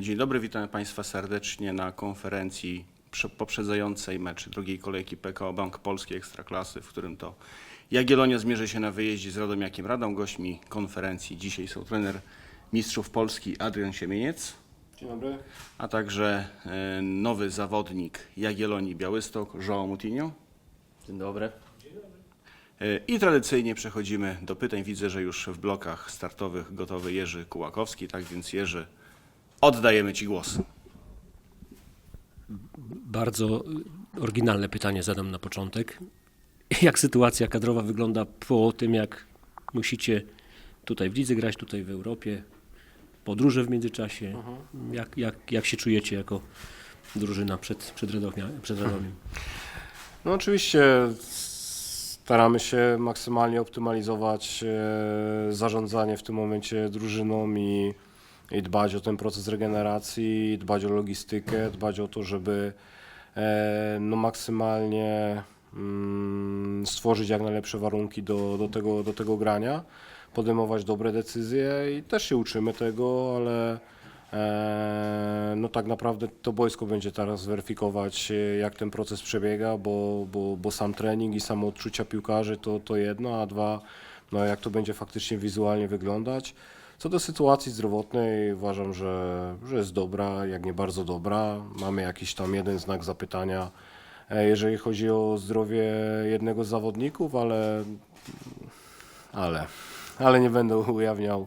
Dzień dobry, witam Państwa serdecznie na konferencji prze- poprzedzającej mecz drugiej kolejki PKO Bank Polski Ekstraklasy, w którym to Jagiellonia zmierzy się na wyjeździe z Radomiakiem Radą. Gośćmi konferencji dzisiaj są trener mistrzów Polski Adrian Siemieniec, Dzień dobry. a także e, nowy zawodnik Jagiellonii Białystok, João Moutinho. Dzień dobry. E, I tradycyjnie przechodzimy do pytań. Widzę, że już w blokach startowych gotowy Jerzy Kułakowski, tak więc Jerzy, oddajemy Ci głos. Bardzo oryginalne pytanie zadam na początek. Jak sytuacja kadrowa wygląda po tym, jak musicie tutaj w lidze grać, tutaj w Europie, podróże w międzyczasie? Jak, jak, jak się czujecie jako drużyna przed, przed, Radomia, przed Radomiem? No oczywiście staramy się maksymalnie optymalizować e, zarządzanie w tym momencie drużyną i, i dbać o ten proces regeneracji, dbać o logistykę, dbać o to, żeby e, no maksymalnie mm, stworzyć jak najlepsze warunki do, do, tego, do tego grania, podejmować dobre decyzje i też się uczymy tego, ale E, No tak naprawdę to boisko będzie teraz weryfikować, e, jak ten proces przebiega, bo, bo, bo sam trening i samo odczucia piłkarzy to, to jedno, a dwa, no jak to będzie faktycznie wizualnie wyglądać. Co do sytuacji zdrowotnej, uważam, że, że jest dobra, jak nie bardzo dobra. Mamy jakiś tam jeden znak zapytania, e, jeżeli chodzi o zdrowie jednego z zawodników, ale, ale, ale nie będę ujawniał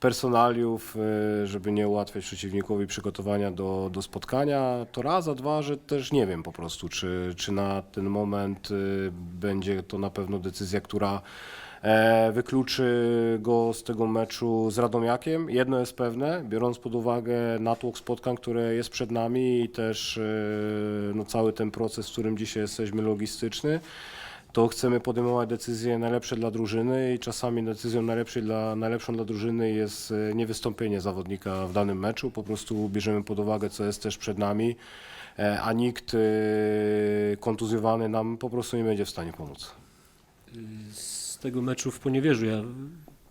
personaliów, y, żeby nie ułatwiać przeciwnikowi przygotowania do, do spotkania, to raz, a dwa, że też nie wiem po prostu, czy, czy na ten moment y, będzie to na pewno decyzja, która e, wykluczy go z tego meczu z Radomiakiem. Jedno jest pewne, biorąc pod uwagę natłok spotkań, które jest przed nami i też y, no, cały ten proces, w którym dzisiaj jesteśmy logistyczny, to chcemy podejmować decyzje najlepsze dla drużyny i czasami decyzją dla, najlepszą dla drużyny jest e, niewystąpienie zawodnika w danym meczu. Po prostu bierzemy pod uwagę, co jest też przed nami, e, a nikt e, kontuzjowany nam po prostu nie będzie w stanie pomóc. Z tego meczu w Poniewierzu ja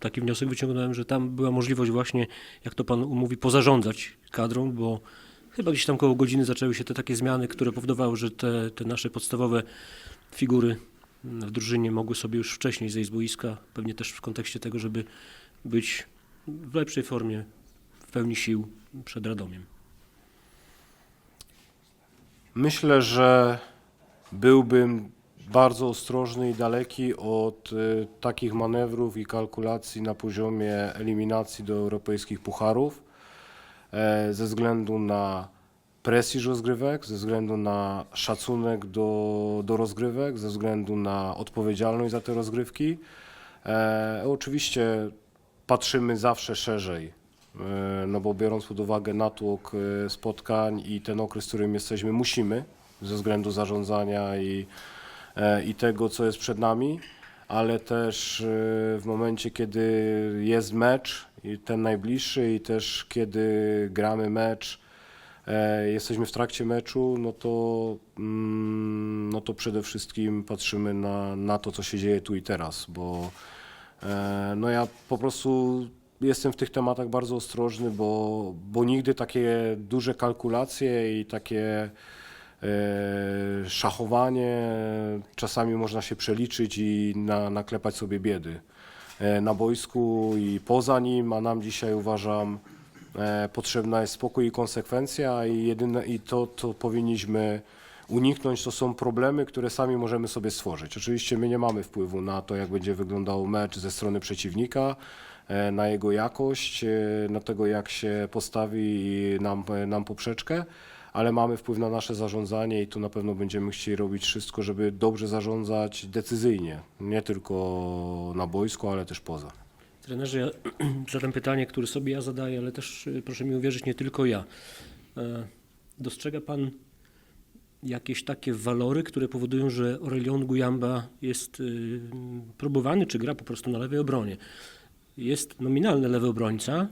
taki wniosek wyciągnąłem, że tam była możliwość właśnie, jak to Pan mówi, pozarządzać kadrą, bo chyba gdzieś tam koło godziny zaczęły się te takie zmiany, które powodowały, że te, te nasze podstawowe figury w drużynie mogły sobie już wcześniej zejść z boiska, pewnie też w kontekście tego, żeby być w lepszej formie, w pełni sił przed Radomiem. Myślę, że byłbym bardzo ostrożny i daleki od y, takich manewrów i kalkulacji na poziomie eliminacji do europejskich pucharów e, ze względu na prestiż rozgrywek, ze względu na szacunek do, do rozgrywek, ze względu na odpowiedzialność za te rozgrywki. E, oczywiście patrzymy zawsze szerzej, e, no bo biorąc pod uwagę natłok e, spotkań i ten okres, w którym jesteśmy, musimy ze względu zarządzania i, i tego, co jest przed nami, ale też e, w momencie, kiedy jest mecz, i ten najbliższy, i też kiedy gramy mecz, e, jesteśmy w trakcie meczu, no to, mm, no to przede wszystkim patrzymy na, na to, co się dzieje tu i teraz, bo e, no ja po prostu jestem w tych tematach bardzo ostrożny, bo, bo nigdy takie duże kalkulacje i takie e, szachowanie czasami można się przeliczyć i na, naklepać sobie biedy e, na boisku i poza nim, a nam dzisiaj uważam e, potrzebna jest spokój i konsekwencja i jedyne i to, to powinniśmy uniknąć, to są problemy, które sami możemy sobie stworzyć. Oczywiście my nie mamy wpływu na to, jak będzie wyglądał mecz ze strony przeciwnika, e, na jego jakość, e, na tego, jak się postawi nam, nam poprzeczkę, ale mamy wpływ na nasze zarządzanie i tu na pewno będziemy chcieli robić wszystko, żeby dobrze zarządzać decyzyjnie, nie tylko na boisku, ale też poza. Trenerze, ja zadam pytanie, które sobie ja zadaję, ale też y, proszę mi uwierzyć, nie tylko ja. E, Dostrzega Pan jakieś takie walory, które powodują, że Aurelion Gujamba jest y, próbowany, czy gra po prostu na lewej obronie? Jest nominalny lewy obrońca,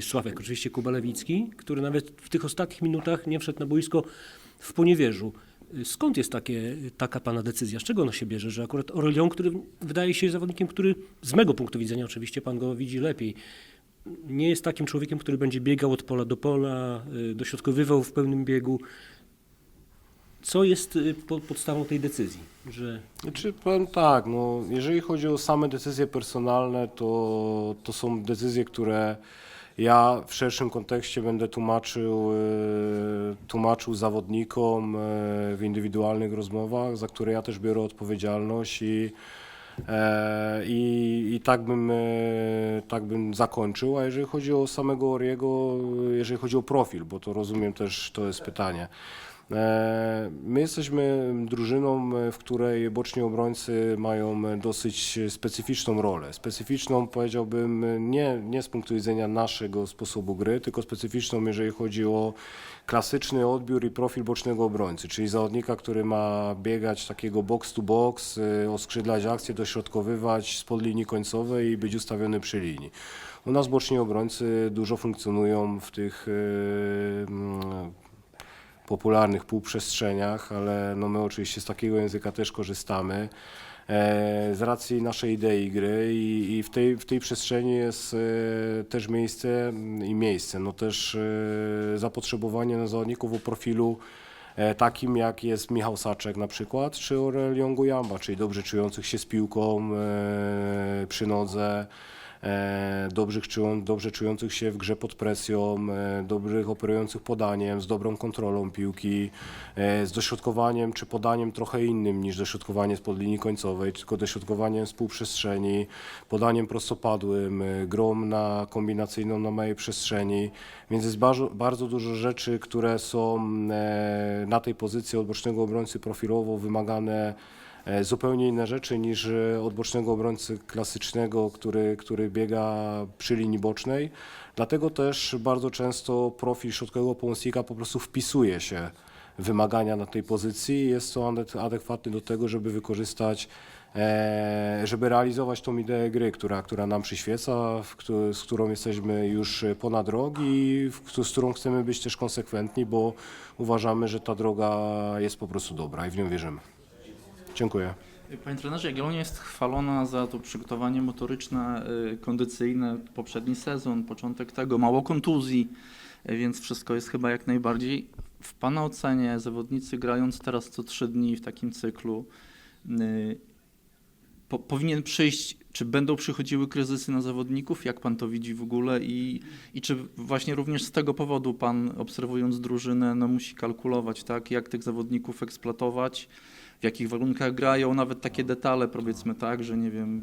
Sławek, oczywiście Kubalewicki, który nawet w tych ostatnich minutach nie wszedł na boisko w poniewierzu. Y, Skąd jest takie, taka Pana decyzja? Z czego ona się bierze, że akurat Aurelion, który wydaje się zawodnikiem, który z mego punktu widzenia, oczywiście Pan go widzi lepiej, nie jest takim człowiekiem, który będzie biegał od pola do pola, y, dośrodkowywał w pełnym biegu. Co jest y, po- podstawą tej decyzji? Że Znaczy, powiem tak, no, jeżeli chodzi o same decyzje personalne, to, to są decyzje, które ja w szerszym kontekście będę tłumaczył, e, tłumaczył zawodnikom e, w indywidualnych rozmowach, za które ja też biorę odpowiedzialność i, e, i, i tak, bym, e, tak bym zakończył. A jeżeli chodzi o samego Oriego, jeżeli chodzi o profil, bo to rozumiem też, to jest pytanie. E, My jesteśmy drużyną, e, w której boczni obrońcy mają e, dosyć specyficzną rolę. Specyficzną powiedziałbym nie, nie z punktu widzenia naszego sposobu gry, tylko specyficzną, jeżeli chodzi o klasyczny odbiór i profil bocznego obrońcy, czyli zawodnika, który ma biegać takiego box to box, oskrzydlać akcję, dośrodkowywać spod linii końcowej i być ustawiony przy linii. U nas boczni obrońcy dużo funkcjonują w tych popularnych półprzestrzeniach, ale no my oczywiście z takiego języka też korzystamy. E, z racji naszej idei gry i, i w, tej, w tej przestrzeni jest e, też miejsce mm, i miejsce, no też e, zapotrzebowanie na zawodników o profilu takim jak jest Michał Saczek na przykład, czy Aurelion Gujamba, czyli dobrze czujących się z piłką przy nodze, e, czują, dobrze czujących się w grze pod presją, e, dobrych operujących podaniem, z dobrą kontrolą piłki, e, z dośrodkowaniem czy podaniem trochę innym niż dośrodkowanie spod linii końcowej, tylko dośrodkowaniem z podaniem prostopadłym, grą na kombinacyjną na małej przestrzeni, więc jest bardzo, bardzo dużo rzeczy, które są na tej pozycji od bocznego obrońcy profilowo wymagane zupełnie inne rzeczy niż e, od bocznego obrońcy klasycznego, który, który biega przy linii bocznej. Dlatego też bardzo często profil środkowego pomocnika po prostu wpisuje się wymagania na tej pozycji jest to ade- adekwatny do tego, żeby wykorzystać, e, żeby realizować tą ideę gry, która, która nam przyświeca, z którą jesteśmy już ponad rok i z którą chcemy być też konsekwentni, bo uważamy, że ta droga jest po prostu dobra i w nią wierzymy. Dziękuję. Panie trenerze, Jagiellonia jest chwalona za to przygotowanie motoryczne, y, kondycyjne, poprzedni sezon, początek tego, mało kontuzji, y, więc wszystko jest chyba jak najbardziej. W Pana ocenie. Zawodnicy grając teraz co trzy dni w takim cyklu, y, po, powinien przyjść, czy będą przychodziły kryzysy na zawodników, jak Pan to widzi w ogóle? I, i czy właśnie również z tego powodu Pan obserwując drużynę no, musi kalkulować, tak, jak tych zawodników eksploatować, w jakich warunkach grają, nawet takie detale, powiedzmy tak, że nie wiem,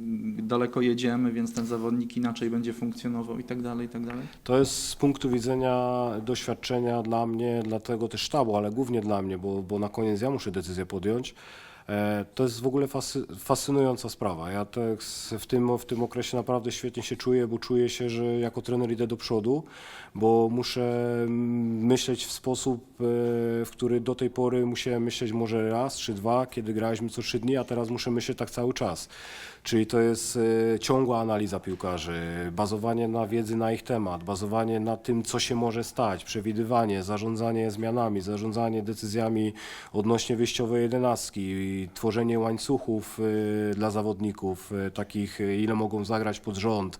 daleko jedziemy, więc ten zawodnik inaczej będzie funkcjonował i tak dalej, i tak dalej. To jest z punktu widzenia doświadczenia dla mnie, dla tego też sztabu, ale głównie dla mnie, bo, bo na koniec ja muszę decyzję podjąć. E, To jest w ogóle fascy, fascynująca sprawa. Ja tak w tym, w tym okresie naprawdę świetnie się czuję, bo czuję się, że jako trener idę do przodu, bo muszę myśleć w sposób, e, w który do tej pory musiałem myśleć może raz czy dwa, kiedy graliśmy co trzy dni, a teraz muszę myśleć tak cały czas. Czyli to jest e, ciągła analiza piłkarzy, bazowanie na wiedzy na ich temat, bazowanie na tym, co się może stać, przewidywanie, zarządzanie zmianami, zarządzanie decyzjami odnośnie wyjściowej jedenastki, tworzenie łańcuchów e, dla zawodników, e, takich e, ile mogą zagrać pod rząd,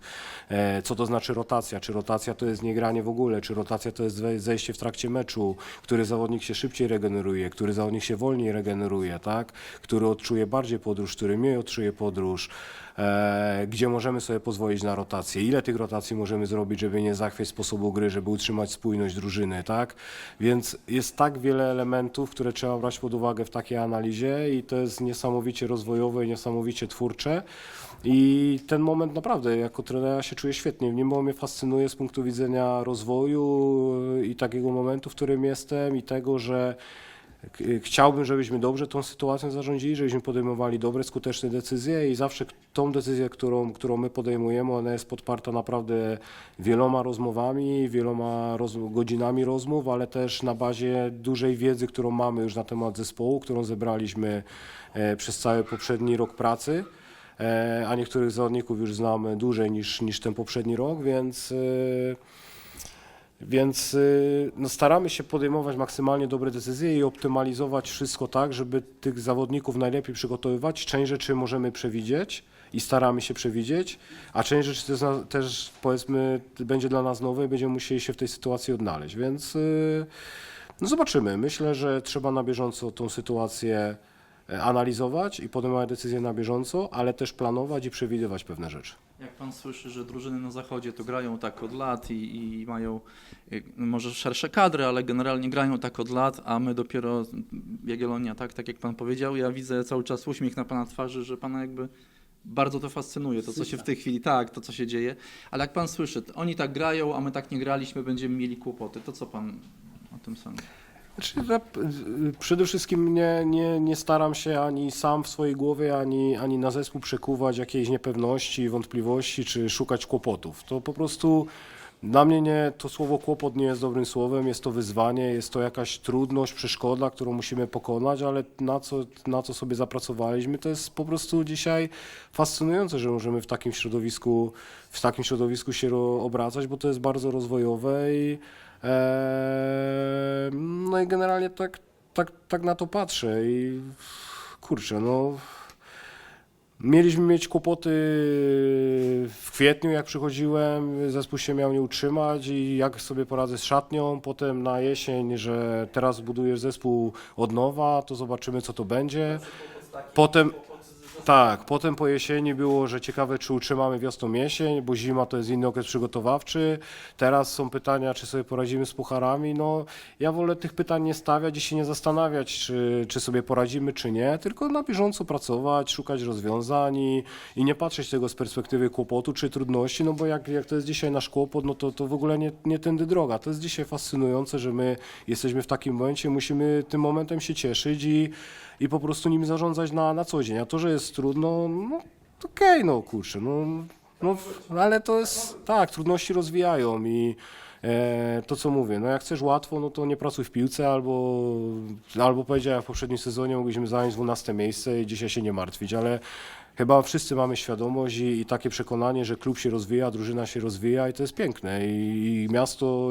e, co to znaczy rotacja, czy rotacja to jest niegranie w ogóle, czy rotacja to jest zejście w trakcie meczu, który zawodnik się szybciej regeneruje, który zawodnik się wolniej regeneruje, tak? który odczuje bardziej podróż, który mniej odczuje podróż, gdzie możemy sobie pozwolić na rotację, ile tych rotacji możemy zrobić, żeby nie zachwiać sposobu gry, żeby utrzymać spójność drużyny, tak? Więc jest tak wiele elementów, które trzeba brać pod uwagę w takiej analizie i to jest niesamowicie rozwojowe i niesamowicie twórcze. I ten moment naprawdę jako trenera się czuję świetnie. W nim bo mnie fascynuje z punktu widzenia rozwoju i takiego momentu, w którym jestem i tego, że Chciałbym, żebyśmy dobrze tą sytuacją zarządzili, żebyśmy podejmowali dobre, skuteczne decyzje i zawsze tą decyzję, którą, którą my podejmujemy, ona jest podparta naprawdę wieloma rozmowami, wieloma roz, godzinami rozmów, ale też na bazie dużej wiedzy, którą mamy już na temat zespołu, którą zebraliśmy e, przez cały poprzedni rok pracy. E, a niektórych zawodników już znamy dłużej niż, niż ten poprzedni rok, więc e, Więc y, no, staramy się podejmować maksymalnie dobre decyzje i optymalizować wszystko tak, żeby tych zawodników najlepiej przygotowywać. Część rzeczy możemy przewidzieć i staramy się przewidzieć, a część rzeczy też, też powiedzmy będzie dla nas nowe i będziemy musieli się w tej sytuacji odnaleźć. Więc y, no zobaczymy. Myślę, że trzeba na bieżąco tą sytuację analizować i podejmować decyzje na bieżąco, ale też planować i przewidywać pewne rzeczy. Jak pan słyszy, że drużyny na zachodzie to grają tak od lat i, i mają y, może szersze kadry, ale generalnie grają tak od lat, a my dopiero Jagiellonia, tak, tak jak pan powiedział, ja widzę cały czas uśmiech na pana twarzy, że pana jakby bardzo to fascynuje, to co się w tej chwili, tak, to co się dzieje, ale jak pan słyszy, oni tak grają, a my tak nie graliśmy, będziemy mieli kłopoty, to co pan o tym sądzi? Znaczy, przede wszystkim nie, nie, nie staram się ani sam w swojej głowie, ani, ani na zespół przekuwać jakiejś niepewności, wątpliwości, czy szukać kłopotów. To po prostu dla mnie nie, to słowo kłopot nie jest dobrym słowem, jest to wyzwanie, jest to jakaś trudność, przeszkoda, którą musimy pokonać, ale na co, na co sobie zapracowaliśmy, to jest po prostu dzisiaj fascynujące, że możemy w takim środowisku, w takim środowisku się obracać, bo to jest bardzo rozwojowe i no i generalnie tak, tak, tak na to patrzę i kurczę, no mieliśmy mieć kłopoty w kwietniu, jak przychodziłem, zespół się miał nie utrzymać i jak sobie poradzę z szatnią, potem na jesień, że teraz budujesz zespół od nowa, to zobaczymy co to będzie. Potem, tak, potem po jesieni było, że ciekawe, czy utrzymamy wiosną jesień, bo zima to jest inny okres przygotowawczy. Teraz są pytania, czy sobie poradzimy z pucharami. No, ja wolę tych pytań nie stawiać i się nie zastanawiać, czy, czy sobie poradzimy, czy nie, tylko na bieżąco pracować, szukać rozwiązań i, i nie patrzeć tego z perspektywy kłopotu czy trudności, no bo jak, jak to jest dzisiaj nasz kłopot, no to, to w ogóle nie, nie tędy droga. To jest dzisiaj fascynujące, że my jesteśmy w takim momencie, musimy tym momentem się cieszyć i, i po prostu nim zarządzać na, na co dzień. A to, że jest trudno, no okej, no kurczę, no, no ale to jest, tak, trudności rozwijają i e, to co mówię, no jak chcesz łatwo, no to nie pracuj w piłce albo, albo powiedziałem w poprzednim sezonie mogliśmy zająć 12 miejsce i dzisiaj się nie martwić, ale Chyba wszyscy mamy świadomość i, i takie przekonanie, że klub się rozwija, drużyna się rozwija i to jest piękne. I, i miasto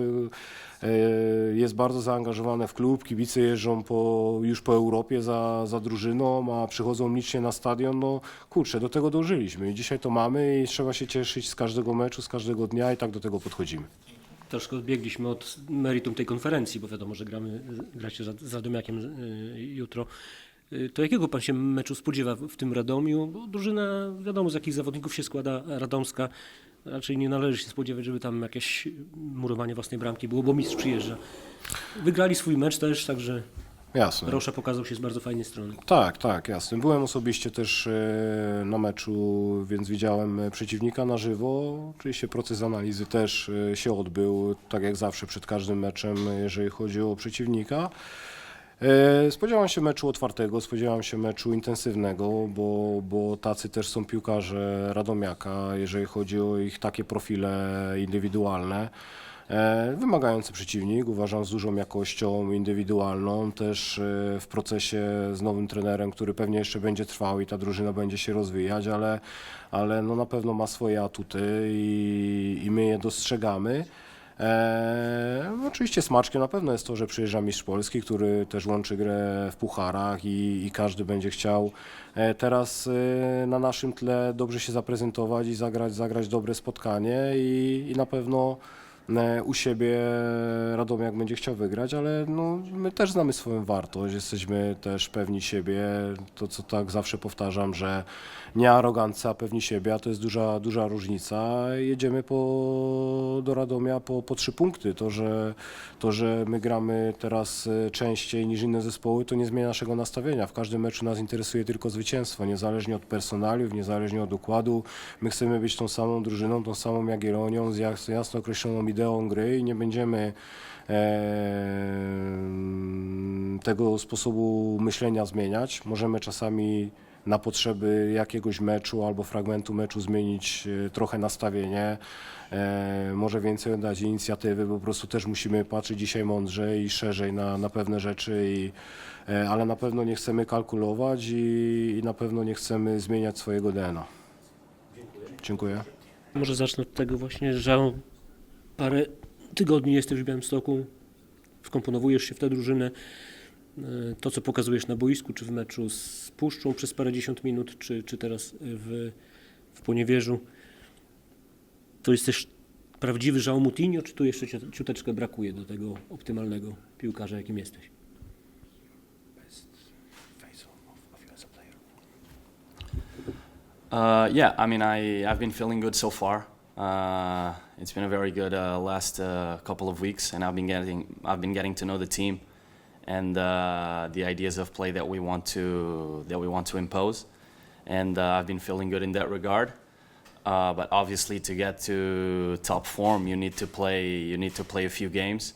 jest bardzo zaangażowane w klub, kibice jeżdżą po, już po Europie za, za drużyną, a przychodzą licznie na stadion. No kurczę, do tego dążyliśmy i dzisiaj to mamy i trzeba się cieszyć z każdego meczu, z każdego dnia i tak do tego podchodzimy. Troszkę odbiegliśmy od meritum tej konferencji, bo wiadomo, że gramy, gracie z z Radomiakiem y, jutro. Y, To jakiego pan się meczu spodziewa w tym Radomiu? Bo drużyna, wiadomo z jakich zawodników się składa Radomska. Raczej nie należy się spodziewać, żeby tam jakieś murowanie własnej bramki było, bo mistrz przyjeżdża. Wygrali swój mecz też, także Jasne. Rosza pokazał się z bardzo fajnej strony. Tak, tak, jasne. Byłem osobiście też e, na meczu, więc widziałem e, przeciwnika na żywo. Oczywiście proces analizy też e, się odbył, tak jak zawsze przed każdym meczem, jeżeli chodzi o przeciwnika. E, Spodziewam się meczu otwartego, spodziewam się meczu intensywnego, bo, bo tacy też są piłkarze Radomiaka, jeżeli chodzi o ich takie profile indywidualne. E, Wymagający przeciwnik, uważam z dużą jakością indywidualną, też e, w procesie z nowym trenerem, który pewnie jeszcze będzie trwał i ta drużyna będzie się rozwijać, ale, ale no na pewno ma swoje atuty i, i my je dostrzegamy. E, oczywiście smaczkiem na pewno jest to, że przyjeżdża mistrz Polski, który też łączy grę w pucharach i, i każdy będzie chciał e, teraz e, na naszym tle dobrze się zaprezentować i zagrać, zagrać dobre spotkanie i, i na pewno u siebie Radomiak będzie chciał wygrać, ale no, my też znamy swoją wartość, jesteśmy też pewni siebie, to co tak zawsze powtarzam, że nie arogancja, pewni siebie, a to jest duża, duża różnica. Jedziemy po, do Radomia po, po trzy punkty. To że, to, że my gramy teraz e, częściej niż inne zespoły, to nie zmienia naszego nastawienia. W każdym meczu nas interesuje tylko zwycięstwo, niezależnie od personaliów, niezależnie od układu. My chcemy być tą samą drużyną, tą samą Jagiellonią, z jas- jasno określoną ideą gry i nie będziemy em, tego sposobu myślenia zmieniać. Możemy czasami na potrzeby jakiegoś meczu albo fragmentu meczu zmienić e, trochę nastawienie, e, może więcej oddać inicjatywy, bo po prostu też musimy patrzeć dzisiaj mądrzej i szerzej na, na pewne rzeczy, i, e, ale na pewno nie chcemy kalkulować i, i na pewno nie chcemy zmieniać swojego DNA. Dziękuję. Może zacznę od tego właśnie, że parę tygodni jesteś w Białymstoku, wkomponowujesz się w tę drużynę. E, To, co pokazujesz na boisku, czy w meczu z Puszczą przez parędziesiąt minut, czy, czy teraz w, w Poniewierzu, to jest prawdziwy Żał Mutinho, czy tu jeszcze ciut- ciuteczkę brakuje do tego optymalnego piłkarza, jakim jesteś? Uh, yeah, I mean, I, I've been feeling good so far. Uh, it's been a very good uh, last uh, couple of weeks, and I've been getting I've been getting to know the team and uh, the ideas of play that we want to that we want to impose, and uh, I've been feeling good in that regard. Uh, but obviously, to get to top form, you need to play you need to play a few games,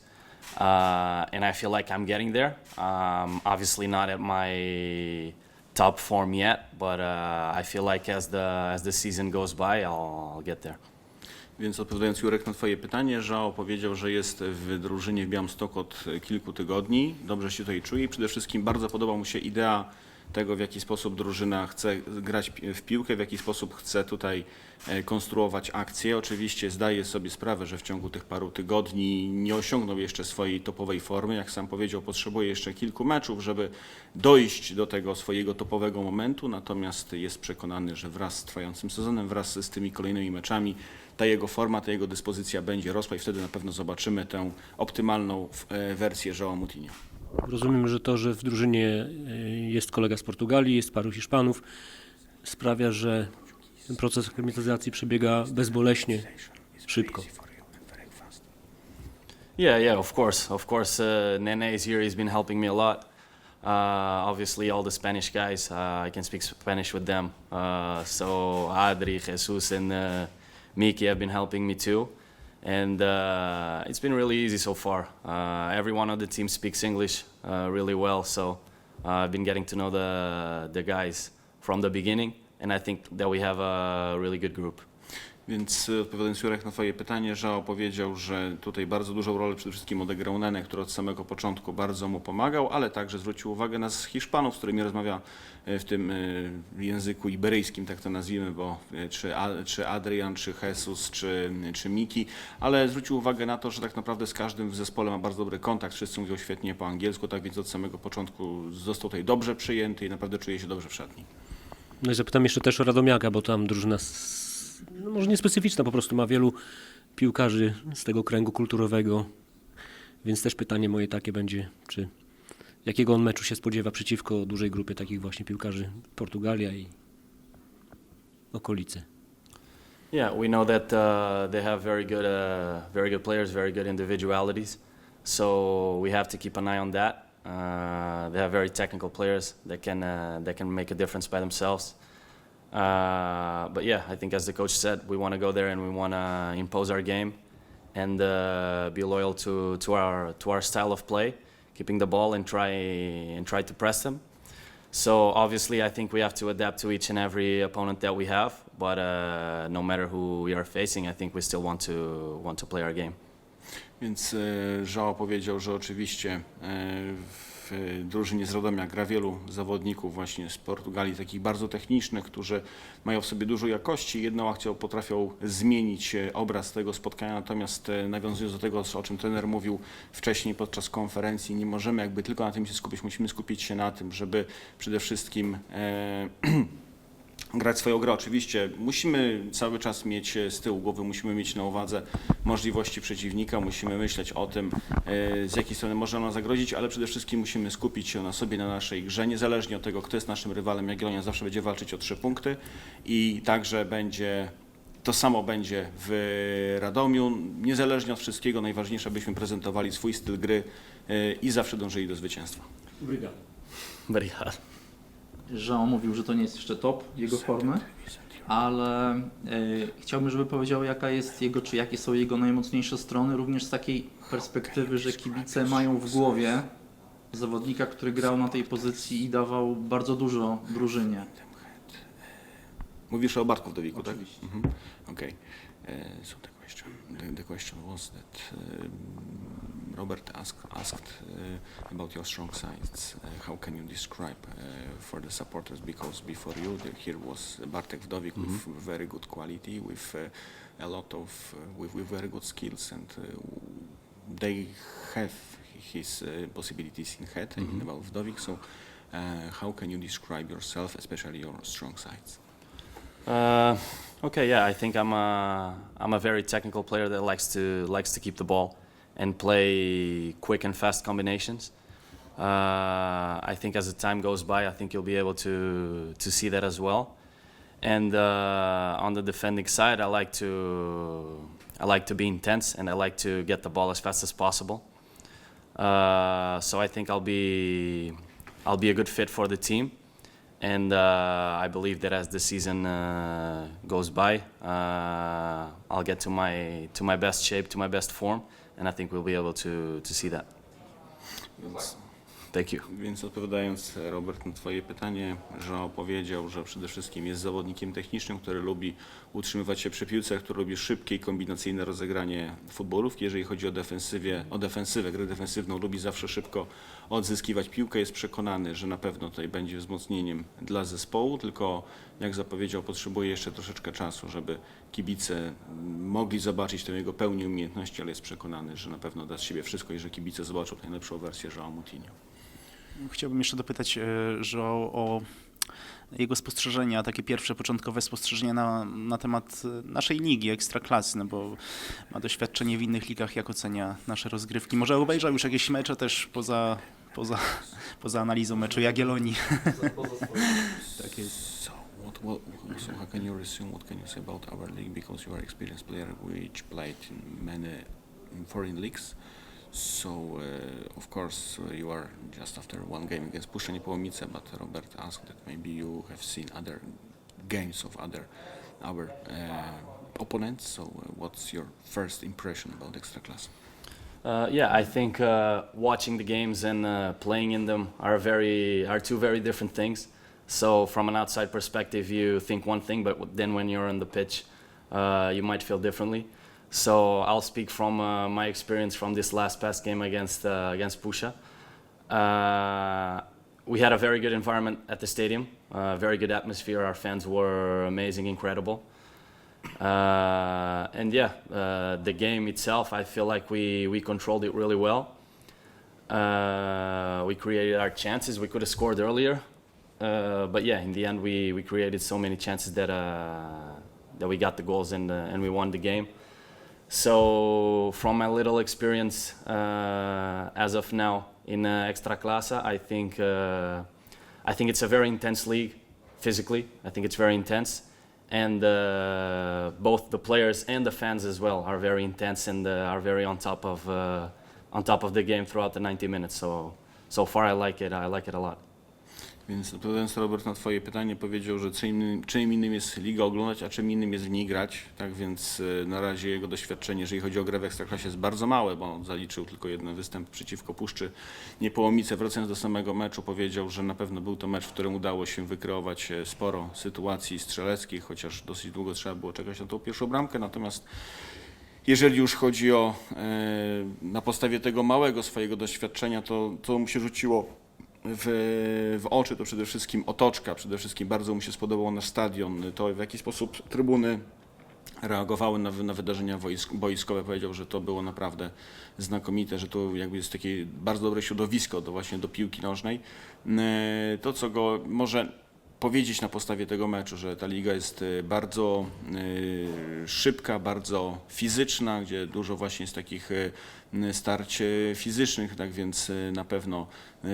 and I feel like I'm getting there. Um, obviously, not at my top form yet, but I feel like as the as the season goes by, I'll, I'll get there. Więc odpowiadając Jurek na Twoje pytanie, Żao powiedział, że jest w drużynie w Białymstoku od kilku tygodni, dobrze się tutaj czuje i przede wszystkim bardzo podoba mu się idea tego, w jaki sposób drużyna chce grać w piłkę, w jaki sposób chce tutaj e, konstruować akcje. Oczywiście zdaje sobie sprawę, że w ciągu tych paru tygodni nie osiągnął jeszcze swojej topowej formy. Jak sam powiedział, potrzebuje jeszcze kilku meczów, żeby dojść do tego swojego topowego momentu, natomiast jest przekonany, że wraz z trwającym sezonem, wraz z tymi kolejnymi meczami ta jego forma, ta jego dyspozycja będzie rosła i wtedy na pewno zobaczymy tę optymalną e, wersję Joao Moutinho. Rozumiem, że to, że w drużynie e, jest kolega z Portugalii, jest paru Hiszpanów, sprawia, że ten proces aklimatyzacji przebiega bezboleśnie, szybko. Yeah, yeah, of course, of course. Uh, Nene is here. He's been helping me a lot. Uh, obviously, all the Spanish guys, uh, I can speak Spanish with them. Uh, so Adri, Jesus, and uh, Miki have been helping me too, and uh, it's been really easy so far. Uh, every one of the team speaks English uh, really well, so uh, I've been getting to know the the guys from the beginning, and I think that we have a really good group. Więc e, odpowiadając Jurek na Twoje pytanie, Żao powiedział, że tutaj bardzo dużą rolę przede wszystkim odegrał Nene, który od samego początku bardzo mu pomagał, ale także zwrócił uwagę na Hiszpanów, z którymi rozmawia e, w tym e, języku iberyjskim, tak to nazwijmy, bo czy, czy Adrian, czy Jesus, czy, czy Miki, ale zwrócił uwagę na to, że tak naprawdę z każdym w zespole ma bardzo dobry kontakt, wszyscy mówią świetnie po angielsku, tak więc od samego początku został tutaj dobrze przyjęty i naprawdę czuje się dobrze w szatni. No i zapytam jeszcze też o Radomiaka, bo tam drużyna, s- no może nie specyficzna, po prostu ma wielu piłkarzy z tego kręgu kulturowego, więc też pytanie moje takie będzie, czy jakiego on meczu się spodziewa przeciwko dużej grupie takich właśnie piłkarzy Portugalia i okolice. Yeah, we know that uh, they have very good, uh, very good players, very good individualities. So we have to keep an eye on that. Uh, they have very technical players that can uh, that can make a difference by themselves. Uh, but yeah, I think as the coach said, we want to go there and we want to impose our game and uh, be loyal to, to our to our style of play, keeping the ball and try and try to press them. So obviously, I think we have to adapt to each and every opponent that we have. But uh, no matter who we are facing, I think we still want to want to play our game. Więc Żao powiedział, że oczywiście w drużynie z Radomia gra wielu zawodników właśnie z Portugalii, takich bardzo technicznych, którzy mają w sobie dużo jakości. Jedną akcją potrafią zmienić e, obraz tego spotkania, natomiast e, nawiązując do tego, o czym trener mówił wcześniej podczas konferencji, nie możemy jakby tylko na tym się skupić, musimy skupić się na tym, żeby przede wszystkim e, grać swoją grę. Oczywiście musimy cały czas mieć e, z tyłu głowy, musimy mieć na uwadze możliwości przeciwnika, musimy myśleć o tym, e, z jakiej strony może ona zagrozić, ale przede wszystkim musimy skupić się na sobie, na naszej grze, niezależnie od tego, kto jest naszym rywalem. Jagiellonia zawsze będzie walczyć o trzy punkty i także będzie to samo będzie w Radomiu. Niezależnie od wszystkiego, najważniejsze, abyśmy prezentowali swój styl gry e, i zawsze dążyli do zwycięstwa. But yeah. Jean mówił, że to nie jest jeszcze top jego formy, ale e, chciałbym, żeby powiedział, jaka jest jego, czy jakie są jego najmocniejsze strony, również z takiej perspektywy, że kibice mają w głowie zawodnika, który grał na tej pozycji i dawał bardzo dużo drużynie. Mówisz o Bartku Wdowiku, tak? Oczywiście. Mhm. So the question, the, the question was that um, Robert asked, asked uh, about your strong sides. Uh, how can you describe uh, for the supporters? Because before you, the, here was Bartek Wdowik with very good quality, with uh, a lot of uh, with, with very good skills. And uh, they have his uh, possibilities in head, I mean about Wdowik. So, uh, how can you describe yourself, especially your strong sides? Uh, okay, yeah, I think I'm a I'm a very technical player that likes to likes to keep the ball and play quick and fast combinations. Uh, I think as the time goes by, I think you'll be able to to see that as well. And uh, on the defending side, I like to I like to be intense and I like to get the ball as fast as possible. Uh, so I think I'll be I'll be a good fit for the team and uh, I believe that as the season uh, goes by, uh, I'll get to my to my best shape, to my best form, and I think we'll be able to to see that. Więc, Thank you. więc odpowiadając Robert na Twoje pytanie, że opowiedział, że przede wszystkim jest zawodnikiem technicznym, który lubi utrzymywać się przy piłce, który lubi szybkie i kombinacyjne rozegranie futbolówki. Jeżeli chodzi o, defensywie, o defensywę, grę defensywną, lubi zawsze szybko odzyskiwać piłkę. Jest przekonany, że na pewno tutaj będzie wzmocnieniem dla zespołu, tylko jak zapowiedział, potrzebuje jeszcze troszeczkę czasu, żeby kibice mogli zobaczyć tę jego pełnię umiejętności, ale jest przekonany, że na pewno da z siebie wszystko i że kibice zobaczą najlepszą wersję Joao Moutinho. Chciałbym jeszcze dopytać e, że o jego spostrzeżenia, takie pierwsze, początkowe spostrzeżenia na, na temat e, naszej ligi, ekstraklasy, no bo ma doświadczenie w innych ligach, jak ocenia nasze rozgrywki. Może obejrzał już jakieś mecze też poza, poza, poza analizą meczu Jagiellonii. tak jest. What, what, so how can you resume? What can you say about our league? Because you are experienced player, which played in many foreign leagues. So, uh, of course, uh, you are just after one game against Pusza Niepołomice, but Robert asked that maybe you have seen other games of other our uh, opponents. So, uh, what's your first impression about Ekstraklasa? Uh, yeah, I think uh, watching the games and uh, playing in them are very are two very different things. So from an outside perspective, you think one thing, but then when you're on the pitch, you might feel differently. So I'll speak from uh, my experience from this last past game against uh, against Pusha. Uh, we had a very good environment at the stadium, uh, very good atmosphere. Our fans were amazing, incredible. Uh, and yeah, uh, the game itself, I feel like we, we controlled it really well. We created our chances. We could have scored earlier, but yeah, in the end, we, we created so many chances that that we got the goals and and we won the game. So from my little experience uh, as of now in uh, Extraclasa, I think uh, I think it's a very intense league physically. I think it's very intense, and uh, both the players and the fans as well are very intense and uh, are very on top of uh, on top of the game throughout the 90 minutes. So so far, I like it. I like it a lot. Więc odpowiadając Robert na Twoje pytanie, powiedział, że czym innym, czym innym jest ligę oglądać, a czym innym jest w niej grać. Tak więc y, na razie jego doświadczenie, jeżeli chodzi o grę w Ekstraklasie, jest bardzo małe, bo zaliczył tylko jeden występ przeciwko Puszczy Niepołomice. Wracając do samego meczu, powiedział, że na pewno był to mecz, w którym udało się wykreować e, sporo sytuacji strzeleckich, chociaż dosyć długo trzeba było czekać na tą pierwszą bramkę. Natomiast jeżeli już chodzi o e, na podstawie tego małego swojego doświadczenia, to, to mu się rzuciło w, w oczy to przede wszystkim otoczka, przede wszystkim bardzo mu się spodobał nasz stadion, to w jaki sposób trybuny reagowały na, na wydarzenia wojsk, boiskowe. Powiedział, że to było naprawdę znakomite, że to jakby jest takie bardzo dobre środowisko do właśnie do piłki nożnej. E, To, co go może powiedzieć na podstawie tego meczu, że ta liga jest e, bardzo e, szybka, bardzo fizyczna, gdzie dużo właśnie jest takich m, starć fizycznych, tak więc na pewno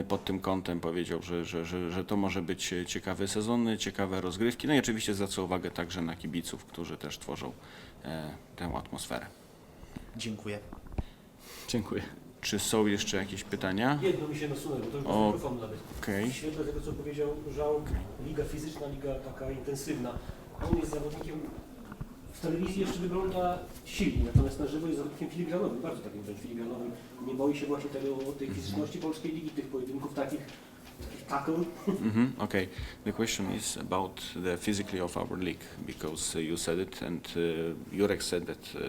pod tym kątem powiedział, że, że, że, że to może być ciekawy sezon, ciekawe rozgrywki. No i oczywiście zwraca uwagę także na kibiców, którzy też tworzą e, tę atmosferę. Dziękuję. Dziękuję. Czy są jeszcze jakieś pytania? Jedno mi się nasunęło, to już O. bez mikrofonu nawet. Okej. W świetle tego, co powiedział Żał, liga fizyczna, liga taka intensywna. On jest zawodnikiem, w telewizji jeszcze wygląda silnie, natomiast na żywo jest zawodnikiem filigranowym, bardzo takim wręcz filigranowym. Nie boi się właśnie tego, tej fizyczności polskiej ligi, tych pojedynków takich, tackle. Mhm, okay. The question is about the physically of our league because uh, you said it and uh, Jurek said that uh,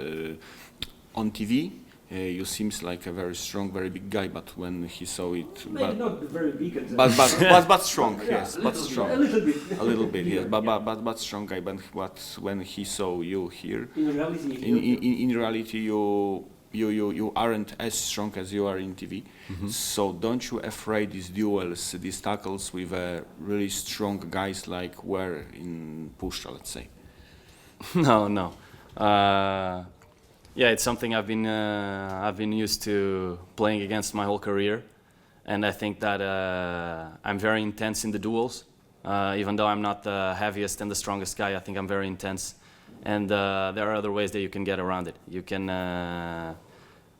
on TV uh, you seems like a very strong, very big guy, but when he saw it, Maybe but not very big. And, but but, but, but strong, Yeah, yes, but little bit, strong, A little bit. a little bit, yes, Yeah, but yeah. but but, but strong guy. But what when he saw you here, In reality, in in, in reality you you, you, you aren't as strong as you are in TV. So don't you afraid these duels, these tackles with uh, really strong guys like were in Puszcza, let's say? no, no. Uh, yeah, it's something I've been uh, I've been used to playing against my whole career, and I think that uh, I'm very intense in the duels. Uh, even though I'm not the heaviest and the strongest guy, I think I'm very intense, and uh, there are other ways that you can get around it. You can uh,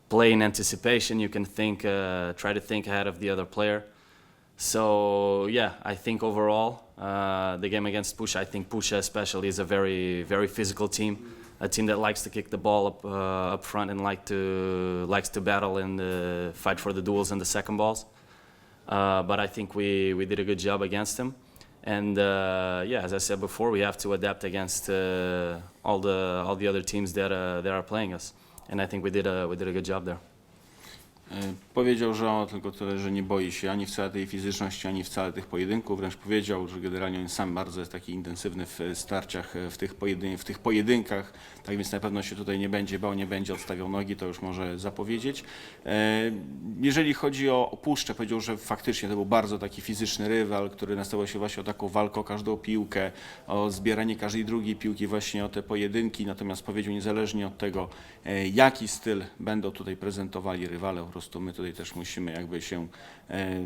play in anticipation. You can think, uh, try to think ahead of the other player. So yeah, I think overall the game against Pusha, I think Pusha especially is a very very physical team, a team that likes to kick the ball up uh, up front and like to likes to battle and uh, fight for the duels and the second balls. Uh, but I think we we did a good job against them, and uh, yeah, as I said before, we have to adapt against uh, all the all the other teams that uh, that are playing us, and I think we did a we did a good job there. E, Powiedział, że on tylko tyle, że nie boi się ani wcale tej fizyczności, ani wcale tych pojedynków. Wręcz powiedział, że generalnie on sam bardzo jest taki intensywny w starciach, e, w tych, pojedyn- w tych pojedynkach. Tak więc na pewno się tutaj nie będzie bał, nie będzie odstawiał nogi, to już może zapowiedzieć. E, Jeżeli chodzi o, Puszczę, powiedział, że faktycznie to był bardzo taki fizyczny rywal, który nastawiał się właśnie o taką walkę o każdą piłkę, o zbieranie każdej drugiej piłki, właśnie o te pojedynki. Natomiast powiedział, niezależnie od tego, e, jaki styl będą tutaj prezentowali rywale, prostu my tutaj też musimy jakby się e,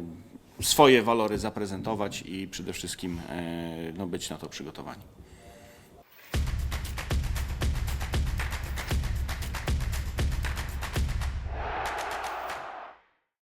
swoje walory zaprezentować i przede wszystkim e, no, być na to przygotowani.